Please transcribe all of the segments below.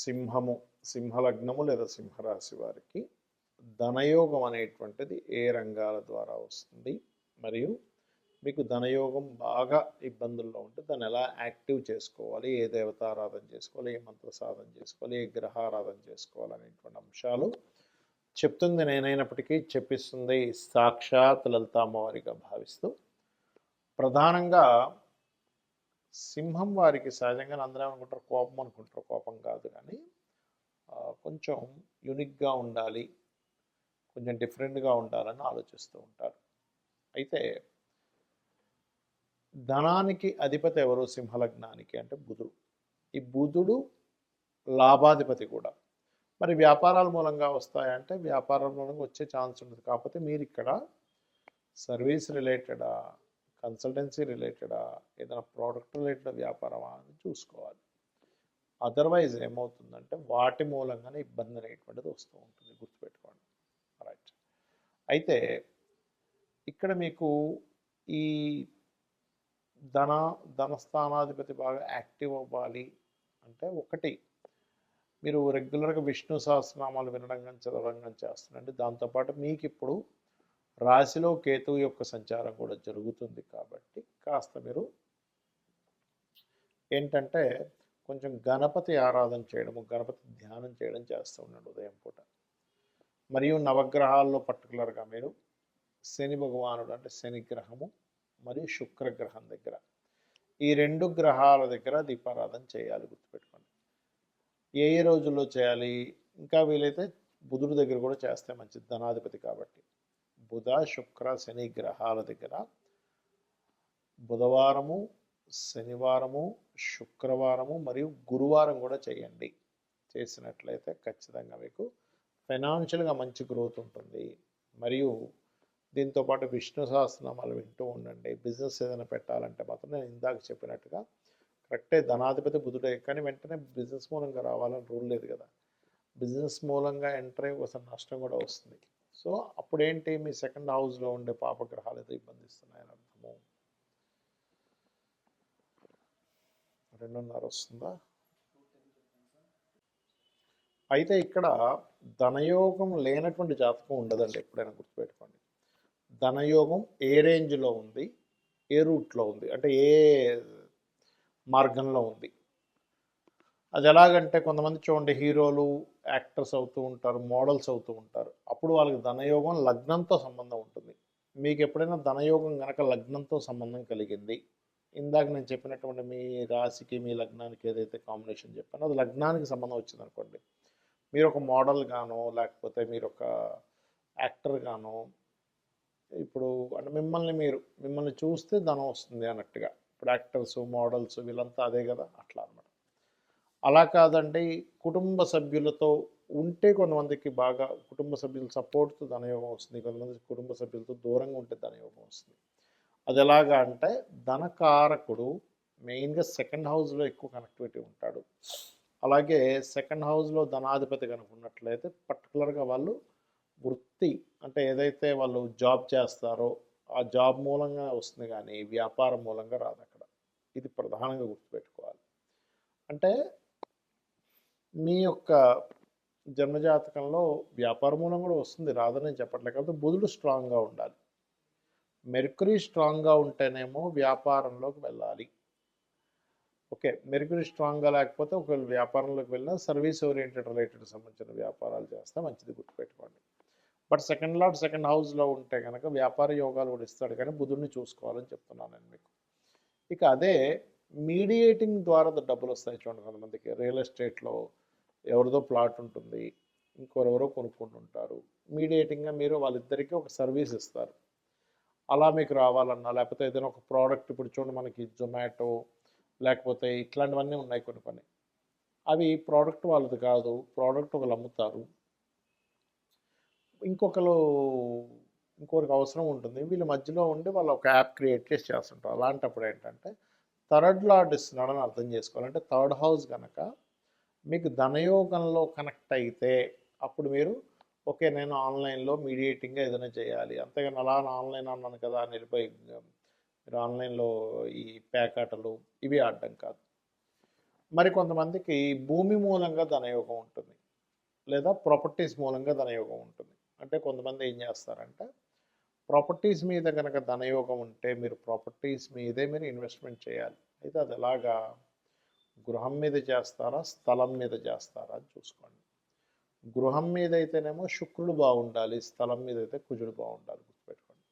సింహము సింహలగ్నము లేదా సింహరాశి వారికి ధనయోగం అనేటువంటిది ఏ రంగాల ద్వారా వస్తుంది? మరియు మీకు ధనయోగం బాగా ఇబ్బందుల్లో ఉంటే దాన్ని ఎలా యాక్టివ్ చేసుకోవాలి? ఏ దేవతారాధన చేసుకోవాలి? ఏ మంత్ర సాధన చేసుకోవాలి? ఏ గ్రహారాధన చేసుకోవాలి? అనేటువంటి అంశాలు చెప్తుంది నేనైనప్పటికీ చెప్పిస్తుంది సాక్షాత్ లలిత అమ్మవారిగా భావిస్తూ. ప్రధానంగా సింహం వారికి సహజంగా అందరం అనుకుంటారు కోపం అనుకుంటారు. కోపం కాదు కానీ కొంచెం యునిక్గా ఉండాలి. కొంచెం డిఫరెంట్గా ఉండాలని ఆలోచిస్తూ ఉంటారు. అయితే ధనానికి అధిపతి ఎవరు? సింహలగ్నానికి అంటే బుధుడు. ఈ బుధుడు లాభాధిపతి కూడా. మరి వ్యాపారాల మూలంగా వస్తాయంటే వ్యాపారాల మూలంగా వచ్చే ఛాన్స్ ఉంటుంది కాకపోతే మీరు ఇక్కడ సర్వీస్ రిలేటెడా కన్సల్టెన్సీ రిలేటెడా? ఏదైనా ప్రోడక్ట్ రిలేటెడ్ వ్యాపారమా అని చూసుకోవాలి. అదర్వైజ్ ఏమవుతుందంటే వాటి మూలంగానే ఇబ్బంది అనేటువంటిది వస్తూ ఉంటుంది. గుర్తుపెట్టుకోండి. రైట్ అయితే ఇక్కడ మీకు ఈ ధన ధనస్థానాధిపతి బాగా యాక్టివ్ అవ్వాలి అంటే ఒకటి మీరు రెగ్యులర్గా విష్ణు సహస్రనామాలు వినడం కానీ చదవడం కానీ చేస్తున్నారండి దాంతోపాటు మీకు ఇప్పుడు రాశిలో కేతువు యొక్క సంచారం కూడా జరుగుతుంది కాబట్టి కాస్త మీరు ఏంటంటే కొంచెం గణపతి ఆరాధన చేయడము గణపతి ధ్యానం చేయడం చేస్తూ ఉండండి ఉదయం పూట. మరియు నవగ్రహాల్లో పర్టికులర్గా మీరు శని భగవానుడు అంటే శని గ్రహము మరియు శుక్రగ్రహం దగ్గర ఈ రెండు గ్రహాల దగ్గర దీపారాధన చేయాలి గుర్తుపెట్టుకోండి. ఏ ఏ రోజుల్లో చేయాలి? ఇంకా వీలైతే బుధుడి దగ్గర కూడా చేస్తే మంచిది ధనాధిపతి కాబట్టి. బుధ శుక్ర శని గ్రహాల దగ్గర బుధవారము శనివారము శుక్రవారము మరియు గురువారం కూడా చేయండి. చేసినట్లయితే ఖచ్చితంగా మీకు ఫైనాన్షియల్గా మంచి గ్రోత్ ఉంటుంది. మరియు దీంతోపాటు విష్ణు సహస్రనామాలు వింటూ ఉండండి. బిజినెస్ ఏదైనా పెట్టాలంటే మాత్రం నేను ఇందాక చెప్పినట్టుగా కరెక్టే ధనాధిపతి బుధుడే కానీ వెంటనే బిజినెస్ మూలంగా రావాలని రూల్ లేదు కదా. బిజినెస్ మూలంగా ఎంటర్ అయ్యి ఒకసారి నష్టం కూడా వస్తుంది. సో అప్పుడేంటి మీ సెకండ్ హౌస్లో ఉండే పాపగ్రహాలు ఏదో ఇబ్బందిస్తున్నాయని అర్థము రెండున్నర వస్తుందా? అయితే ఇక్కడ ధనయోగం లేనటువంటి జాతకం ఉండదండి ఎప్పుడైనా గుర్తుపెట్టుకోండి. ధనయోగం ఏ రేంజ్లో ఉంది? ఏ రూట్లో ఉంది? అంటే ఏ మార్గంలో ఉంది? అది ఎలాగంటే కొంతమంది చూడండి హీరోలు యాక్టర్స్ అవుతూ ఉంటారు మోడల్స్ అవుతూ ఉంటారు. అప్పుడు వాళ్ళకి ధనయోగం లగ్నంతో సంబంధం ఉంటుంది. మీకు ఎప్పుడైనా ధనయోగం కనుక లగ్నంతో సంబంధం కలిగింది? ఇందాక నేను చెప్పినటువంటి మీ రాశికి మీ లగ్నానికి ఏదైతే కాంబినేషన్ చెప్పానో అది లగ్నానికి సంబంధం వచ్చింది అనుకోండి మీరు ఒక మోడల్ గానో లేకపోతే మీరు ఒక యాక్టర్ గానో ఇప్పుడు అంటే మిమ్మల్ని మీరు మిమ్మల్ని చూస్తే ధనం వస్తుంది అన్నట్టుగా. ఇప్పుడు యాక్టర్స్ మోడల్స్ వీళ్ళంతా అదే కదా అట్లా అనమాట అలా కాదండి. కుటుంబ సభ్యులతో ఉంటే కొంతమందికి బాగా కుటుంబ సభ్యుల సపోర్ట్తో ధనయోగం వస్తుంది. కొంతమంది కుటుంబ సభ్యులతో దూరంగా ఉంటే ధనయోగం వస్తుంది. అది ఎలాగా అంటే ధనకారకుడు మెయిన్గా సెకండ్ హౌస్లో ఎక్కువ కనెక్టివిటీ ఉంటాడు. అలాగే సెకండ్ హౌస్లో ధనాధిపతి కనుక ఉన్నట్లయితే పర్టికులర్గా వాళ్ళు వృత్తి అంటే ఏదైతే వాళ్ళు జాబ్ చేస్తారో ఆ జాబ్ మూలంగా వస్తుంది కానీ వ్యాపారం మూలంగా రాదు అక్కడ ఇది ప్రధానంగా గుర్తుపెట్టుకోవాలి. అంటే మీ యొక్క జన్మజాతకంలో వ్యాపార మూలం కూడా వస్తుంది. రాదని చెప్పట్లేదు. కాబట్టి బుధుడు స్ట్రాంగ్గా ఉండాలి. మెర్కురీ స్ట్రాంగ్గా ఉంటేనేమో వ్యాపారంలోకి వెళ్ళాలి. ఓకే. మెర్కురీ స్ట్రాంగ్గా లేకపోతే ఒకవేళ వ్యాపారంలోకి వెళ్ళినా సర్వీస్ ఓరియంటెడ్ రిలేటెడ్ సంబంధించిన వ్యాపారాలు చేస్తే మంచిది గుర్తుపెట్టుకోండి. బట్ సెకండ్ లాట్ సెకండ్ హౌస్లో ఉంటే కనుక వ్యాపార యోగాలు కూడా ఇస్తాడు. కానీ బుధుడిని చూసుకోవాలని చెప్తున్నాను నేను మీకు. ఇక అదే మీడియేటింగ్ ద్వారా డబ్బులు వస్తాయి చూడండి కొంతమందికి. రియల్ ఎస్టేట్లో ఎవరిదో ప్లాట్ ఉంటుంది ఇంకొరెవరో కొనుక్కుంటుంటారు. మీడియేటింగ్గా మీరు వాళ్ళిద్దరికీ ఒక సర్వీస్ ఇస్తారు. అలా మీకు రావాలన్నా లేకపోతే ఏదైనా ఒక ప్రోడక్ట్ ఇప్పుడు చూడండి మనకి జొమాటో లేకపోతే ఇట్లాంటివన్నీ ఉన్నాయి కొన్ని కొన్ని. అవి ప్రోడక్ట్ వాళ్ళది కాదు ప్రోడక్ట్ ఒకరు అమ్ముతారు. ఇంకొకరు ఇంకొకరికి అవసరం ఉంటుంది. వీళ్ళ మధ్యలో ఉండి వాళ్ళు ఒక యాప్ క్రియేట్ చేసి చేస్తుంటారు. అలాంటప్పుడు ఏంటంటే థర్డ్ లార్డ్ ఇస్తున్నాడని అర్థం చేసుకోవాలంటే థర్డ్ హౌస్ కనుక మీకు ధనయోగంలో కనెక్ట్ అయితే అప్పుడు మీరు ఓకే నేను ఆన్లైన్లో మీడియేటింగ్గా ఏదైనా చేయాలి. అంతేగాని అలా ఆన్లైన్ అన్నాను కదా అని వెళ్ళిపోయి మీరు ఆన్లైన్లో ఈ ప్యాకాటలు ఇవి ఆడడం కాదు. మరి కొంతమందికి భూమి మూలంగా ధనయోగం ఉంటుంది లేదా ప్రాపర్టీస్ మూలంగా ధనయోగం ఉంటుంది. అంటే కొంతమంది ఏం చేస్తారంటే ప్రాపర్టీస్ మీద కనుక ధనయోగం ఉంటే మీరు ప్రాపర్టీస్ మీదే మీరు ఇన్వెస్ట్మెంట్ చేయాలి. అయితే అది ఎలాగా గృహం మీద చేస్తారా? స్థలం మీద చేస్తారా? అని చూసుకోండి. గృహం మీద అయితేనేమో శుక్రుడు బాగుండాలి స్థలం మీద అయితే కుజుడు బాగుండాలి గుర్తుపెట్టుకోండి.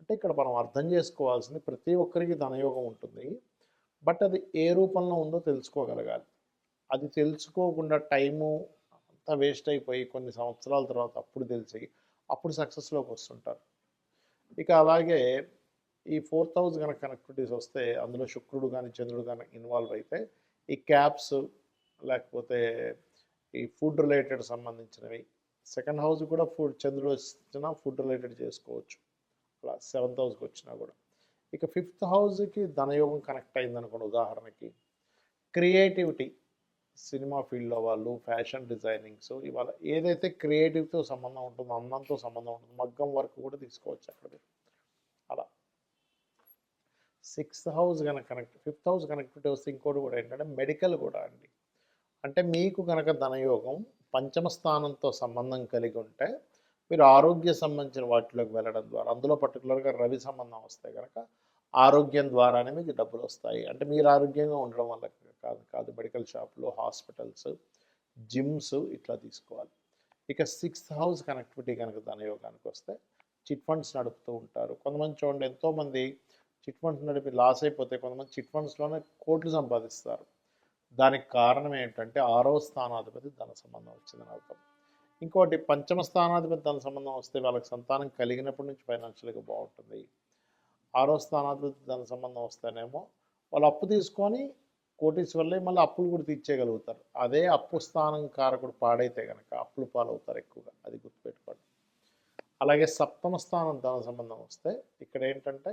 అంటే ఇక్కడ మనం అర్థం చేసుకోవాల్సింది ప్రతి ఒక్కరికి ధనయోగం ఉంటుంది. బట్ అది ఏ రూపంలో ఉందో తెలుసుకోగలగాలి. అది తెలుసుకోకుండా టైము అంతా వేస్ట్ అయిపోయి కొన్ని సంవత్సరాల తర్వాత అప్పుడు తెలిసి అప్పుడు సక్సెస్లోకి వస్తుంటారు. ఇక అలాగే ఈ ఫోర్త్ హౌస్ కనుక కనెక్టివిటీస్ వస్తే అందులో శుక్రుడు కానీ చంద్రుడు కానీ ఇన్వాల్వ్ అయితే ఈ క్యాప్స్ లేకపోతే ఈ ఫుడ్ రిలేటెడ్ సంబంధించినవి. సెకండ్ హౌస్ కూడా ఫుడ్ చంద్రుడు వచ్చినా ఫుడ్ రిలేటెడ్ చేసుకోవచ్చు. అలా సెవెంత్ హౌస్కి వచ్చినా కూడా. ఇక ఫిఫ్త్ హౌస్కి ధనయోగం కనెక్ట్ అయింది అనుకోండి ఉదాహరణకి. క్రియేటివిటీ సినిమా ఫీల్డ్లో వాళ్ళు ఫ్యాషన్ డిజైనింగ్స్ ఇవాళ ఏదైతే క్రియేటివ్తో సంబంధం ఉంటుందో అందంతో సంబంధం ఉంటుందో మగ్గం వర్క్ కూడా తీసుకోవచ్చు అక్కడ సిక్స్త్ హౌస్ కనుక కనెక్ట్ ఫిఫ్త్ హౌస్ కనెక్టివిటీ వస్తే ఇంకోటి కూడా ఏంటంటే మెడికల్ కూడా అండి. అంటే మీకు కనుక ధనయోగం పంచమ స్థానంతో సంబంధం కలిగి ఉంటే మీరు ఆరోగ్య సంబంధించిన వాటిలోకి వెళ్ళడం ద్వారా అందులో పర్టికులర్గా రవి సంబంధం వస్తే కనుక ఆరోగ్యం ద్వారానే మీకు డబ్బులు వస్తాయి. అంటే మీరు ఆరోగ్యంగా ఉండడం వల్ల కాదు కాదు. మెడికల్ షాపులు హాస్పిటల్స్ జిమ్స్ ఇట్లా తీసుకోవాలి. ఇక సిక్స్త్ హౌస్ కనెక్టివిటీ కనుక ధనయోగానికి వస్తే చిట్ ఫండ్స్ నడుపుతూ ఉంటారు. కొంతమంది చూడండి ఎంతోమంది చిట్ ఫండ్స్ నడిపి లాస్ అయిపోతే కొంతమంది చిట్ ఫండ్స్లోనే కోట్లు సంపాదిస్తారు. దానికి కారణం ఏంటంటే ఆరవ స్థానాధిపతి ధన సంబంధం వచ్చిందని అర్థం. ఇంకోటి పంచమ స్థానాధిపతి ధన సంబంధం వస్తే వాళ్ళకి సంతానం కలిగినప్పటి నుంచి ఫైనాన్షియల్గా బాగుంటుంది. ఆరో స్థానాధిపతి ధన సంబంధం వస్తేనేమో వాళ్ళు అప్పు తీసుకొని కోటీశ్వర్లే మళ్ళీ అప్పులు కూడా తీర్చేయగలుగుతారు. అదే అప్పు స్థానం కారకుడు పాడైతే కనుక అప్పులు పాలవుతారు ఎక్కువగా అది గుర్తుపెట్టుకోండి. అలాగే సప్తమ స్థానం ధన సంబంధం వస్తే ఇక్కడ ఏంటంటే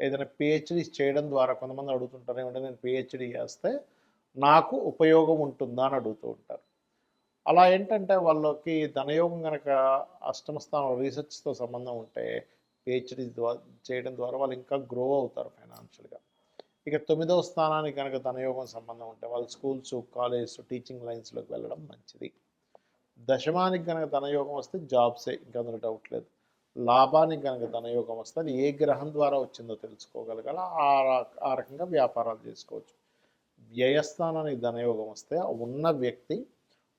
ఏదైనా పిహెచ్డీ చేయడం ద్వారా కొంతమంది అడుగుతుంటారు ఏమంటే నేను పిహెచ్డీ చేస్తే నాకు ఉపయోగం ఉంటుందా? అని అడుగుతూ ఉంటారు. అలా ఏంటంటే వాళ్ళకి ధనయోగం కనుక అష్టమ స్థానం రీసెర్చ్తో సంబంధం ఉంటే పిహెచ్డీ ద్వారా చేయడం ద్వారా వాళ్ళు ఇంకా గ్రో అవుతారు ఫైనాన్షియల్గా ఇక తొమ్మిదవ స్థానానికి కనుక ధనయోగం సంబంధం ఉంటే వాళ్ళు స్కూల్స్ కాలేజెస్ టీచింగ్ లైన్స్లోకి వెళ్ళడం మంచిది. దశమానికి కనుక ధనయోగం వస్తే జాబ్సే ఇంకా అందులో డౌట్ లేదు. లాభానికి కనుక ధనయోగం వస్తే అది ఏ గ్రహం ద్వారా వచ్చిందో తెలుసుకోగలగాల ఆ ఆ రకంగా వ్యాపారాలు చేసుకోవచ్చు. వ్యయస్థానానికి ధనయోగం వస్తే ఉన్న వ్యక్తి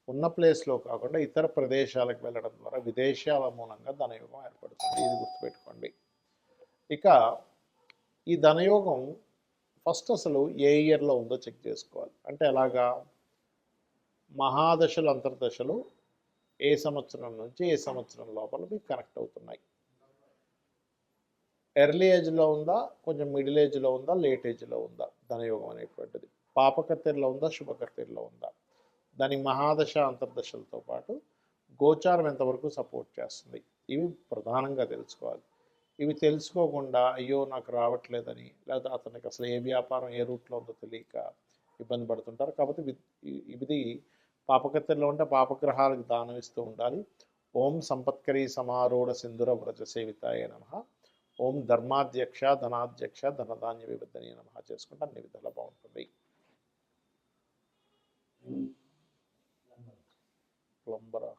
ఉన్న ప్లేస్లో కాకుండా ఇతర ప్రదేశాలకు వెళ్ళడం ద్వారా విదేశాల మూలంగా ధనయోగం ఏర్పడుతుంది. ఇది గుర్తుపెట్టుకోండి. ఇక ఈ ధనయోగం ఫస్ట్ అసలు ఏ ఇయర్లో ఉందో చెక్ చేసుకోవాలి. అంటే ఎలాగా? మహాదశలు అంతర్దశలు ఏ సంవత్సరం నుంచి ఏ సంవత్సరం లోపల మీకు కనెక్ట్ అవుతున్నాయి. ఎర్లీ ఏజ్లో ఉందా? కొంచెం మిడిల్ ఏజ్లో ఉందా? లేట్ ఏజ్లో ఉందా? ధనయోగం అనేటువంటిది. పాపకత్తెరలో ఉందా? శుభకత్తెరలో ఉందా? దాని మహాదశ అంతర్దశలతో పాటు గోచారం ఎంతవరకు సపోర్ట్ చేస్తుంది? ఇవి ప్రధానంగా తెలుసుకోవాలి. ఇవి తెలుసుకోకుండా అయ్యో నాకు రావట్లేదని లేదా అతనికి అసలు ఏ వ్యాపారం ఏ రూట్లో ఉందో తెలియక ఇబ్బంది పడుతుంటారు. కాబట్టి ఇది పాపకత్తెరలో ఉంటే పాపగ్రహాలకు దానం ఇస్తూ ఉండాలి. ఓం సంపత్కరీ సమారూఢ సింధుర వ్రజ సేవితాయ నమ. ఓం ధర్మాధ్యక్ష ధనాధ్యక్ష ధనధాన్య విబద్ధనీయ నమ చేసుకుంటే అన్ని విధాలు బాగుంటుంది. ప్లంబరా.